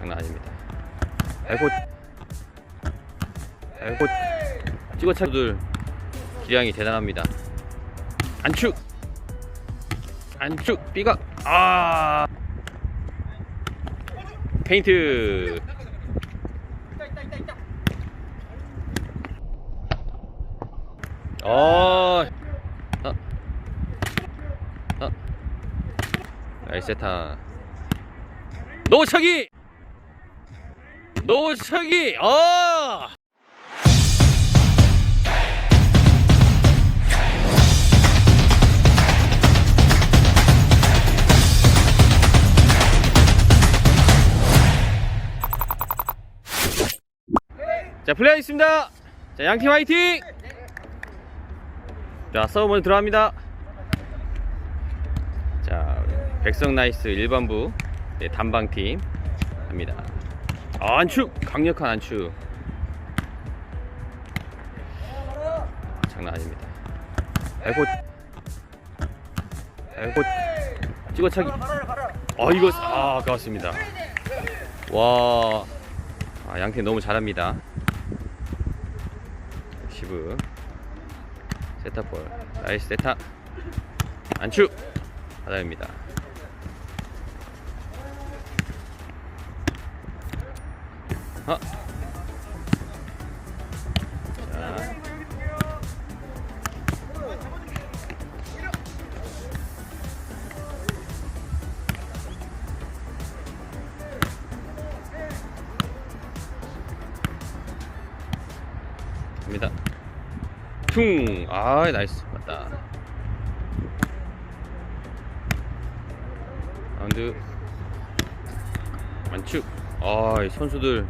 장난 아닙니다. 아이고, 아이고, 찍어차들 기량이 대단합니다. 안축, 안축, 삐가, 아, 페인트. 어, 어, 어, 나이스 세타. 노차기! 노차기! 어! 자, 플레이하겠습니다. 자, 양팀 화이팅! 자, 서브 먼저 들어갑니다. 자, 백성 나이스 일반부 네, 단방팀 합니다. 아, 안축! 강력한 안축. 장난 아닙니다. 아이고. 아이고. 찍어차기. 아, 이거, 아, 아까웠습니다. 와. 아, 양팀 너무 잘합니다. 시브. 세타볼. 나이스 세타. 안축! 바닥입니다. 어? 자. 갑니다. 퉁! 아, 나이스. 맞다. 라운드. 안축. 아, 이 선수들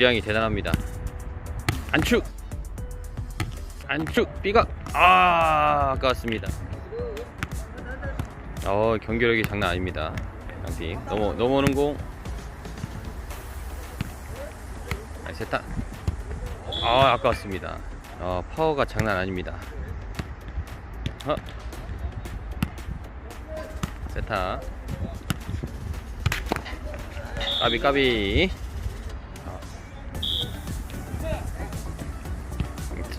기량이 대단합니다. 안축. 안축. 삐가. 아, 아까웠습니다. 어, 경기력이 장난 아닙니다. 양팀. 넘어, 넘어오는 공. 아, 세타. 아, 아까웠습니다. 어, 파워가 장난 아닙니다. 어. 세타. 까비 까비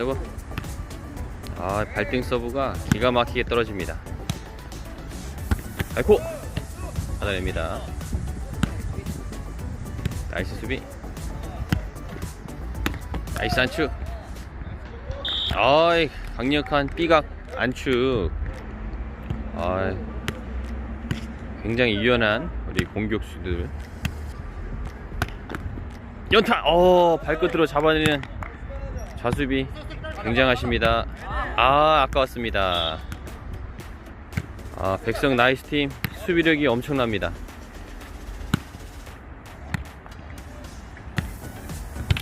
서브 아 발등 서브가 기가 막히게 떨어집니다. 아이코! 받아냅니다. 나이스 수비. 나이스 안축. 아이 강력한 삐각 안축. 아 굉장히 유연한 우리 공격수들. 연타! 어 발끝으로 잡아내는 좌수비 굉장하십니다. 아 아까웠습니다. 아 백성 나이스 팀. 수비력이 엄청납니다.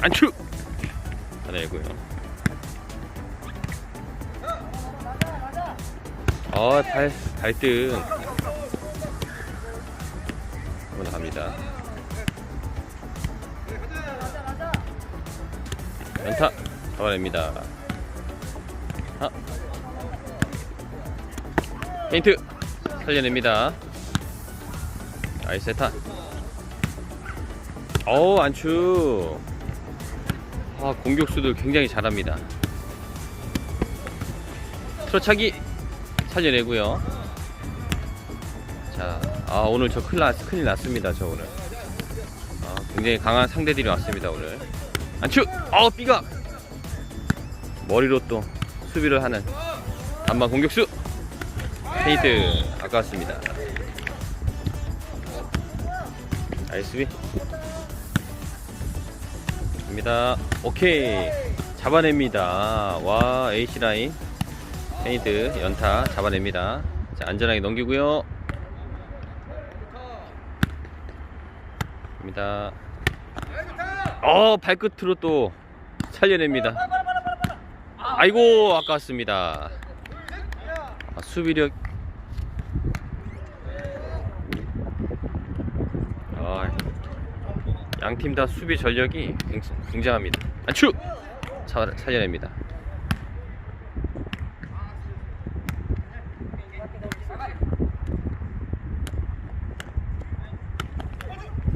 안축 하나이고요. 어발 발등. 한번 갑니다. 연타 잡아냅니다. 아. 페인트 살려냅니다. 나이스 세타. 어우 안추. 아 공격수들 굉장히 잘합니다. 트로차기 살려내고요. 자, 아 오늘 저 큰일, 났, 큰일 났습니다 저 오늘. 아, 굉장히 강한 상대들이 왔습니다 오늘. 안축! 어 삐가 머리로 또 수비를 하는 단방 공격수 페이트 아까웠습니다. 나이스 수비. 입니다. 오케이. 잡아냅니다. 와 AC라인. 페이트 연타 잡아냅니다. 자 안전하게 넘기고요. 입니다. 어 발끝으로 또 살려냅니다 아이고 아깝습니다. 아, 수비력. 아, 양팀 다 수비 전력이 굉- 굉장합니다. 안추 살- 살려냅니다.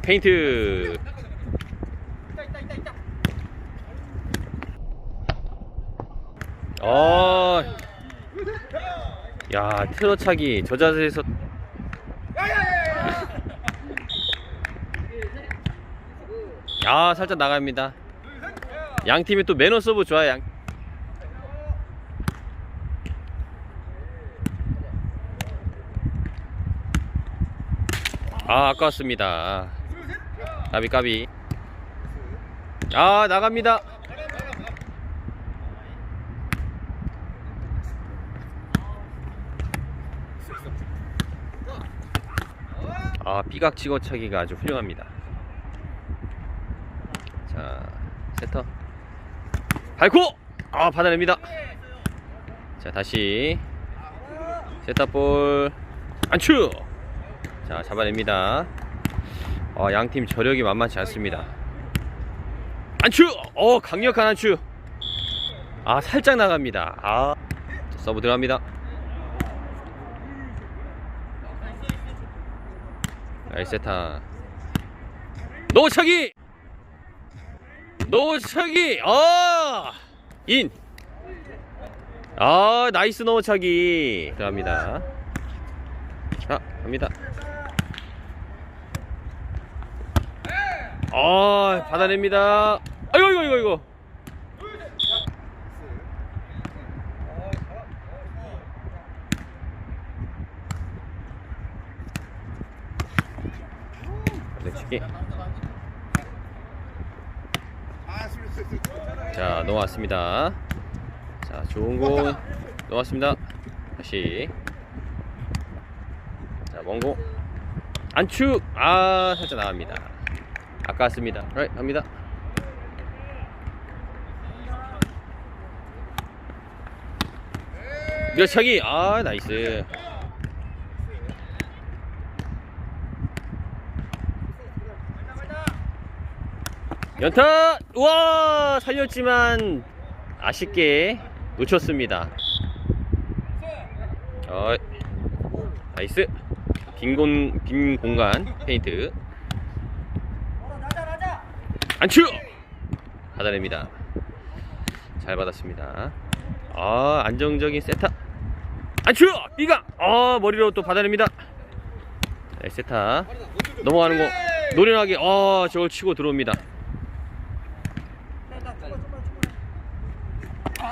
페인트. 어. 야, 틀어 차기 저 자세에서 아, 살짝 나갑니다. 양 팀이 또 매너 서브 좋아요. 양. 아, 아까웠습니다. 까비 까비. 아, 나갑니다. 아, 삐각 찍어차기가 아주 훌륭합니다. 자, 세터. 밟고! 아, 받아냅니다. 자, 다시. 세타볼. 안추! 자, 잡아냅니다. 어, 양팀 저력이 만만치 않습니다. 안추! 어, 강력한 안추! 아, 살짝 나갑니다. 아, 자, 서브 들어갑니다. 알세타. 노차기! 노차기! 아! 인! 아, 나이스 노차기. 들어갑니다. 자, 갑니다. 아, 받아냅니다. 아이고, 이거, 이거, 이거. 자, 넘어왔습니다. 자, 좋은 공 넘어왔습니다. 다시. 자, 먼공. 안축! 아, 살짝 나갑니다. 아깝습니다. right, 갑니다. 밀어차기! 아, 나이스. 연타! 우와! 살렸지만 아쉽게 놓쳤습니다. 어, 나이스. 빈, 공, 빈 공간 페인트. 안추! 받아냅니다. 잘 받았습니다. 아, 안정적인 세타. 안추! 삐가! 아, 머리로 또 받아냅니다. 네, 세타. 넘어가는 거. 노련하게, 아, 저걸 치고 들어옵니다.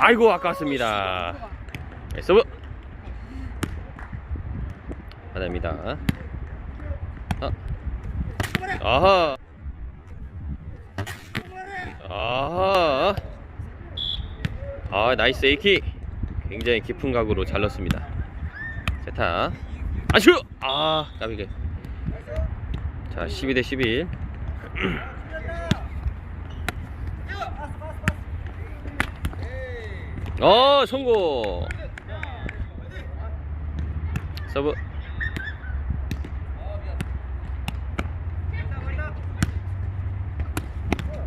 아이고, 아깝습니다. 네, 서브. 받아냅니다. 아. 아하. 아하. 아, 나이스 에이키. 굉장히 깊은 각으로 잘 넣습니다. 세타. 아슈! 아, 까비게. 자, 12 대 11. 어, 성공. 서브.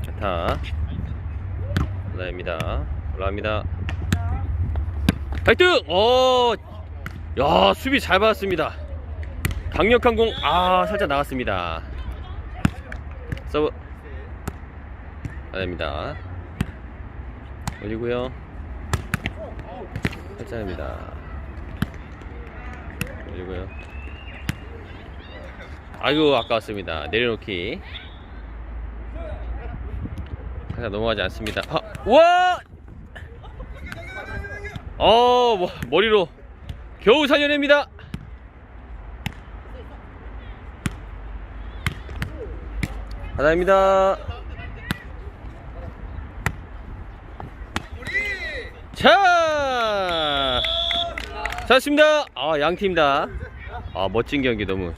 세타. 올라옵니다. 올라옵니다. 발등! 어, 야, 수비 잘 받았습니다. 강력한 공, 아, 살짝 나갔습니다. 서브. 아닙니다. 올리고요. 살짝입니다. 올리고요. 아이고, 아까웠습니다. 내려놓기. 살짝 넘어가지 않습니다. 아, 와! 어, 뭐, 머리로 겨우 살려냅니다. 바다입니다. 자, 좋습니다. 아, 양팀 다. 아, 멋진 경기 너무